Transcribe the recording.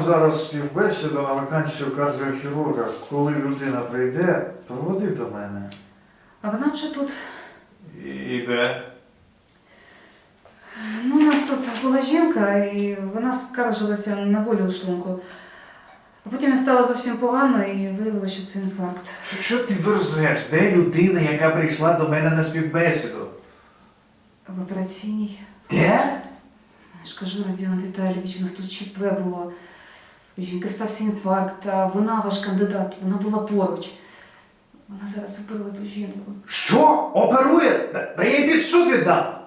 зараз співбесіда на вакансію кардіохірурга. Коли людина прийде, проводи до мене. А вона вже тут. І де? Ну, у нас тут була жінка, і вона скаржилася на болі у шлунку. А потім стало зовсім погано і виявилося, що це інфаркт. Що, що ти верзеш? Де людина, яка прийшла до мене на співбесіду? В операційній. Де? Я ж кажу, Родіон Віталійович, у нас тут ЧП було. У жінки стався інфаркт, вона ваш кандидат, вона була поруч. Вона зараз оперує ту жінку. Що? Оперує? Да, да я їй під суд віддам.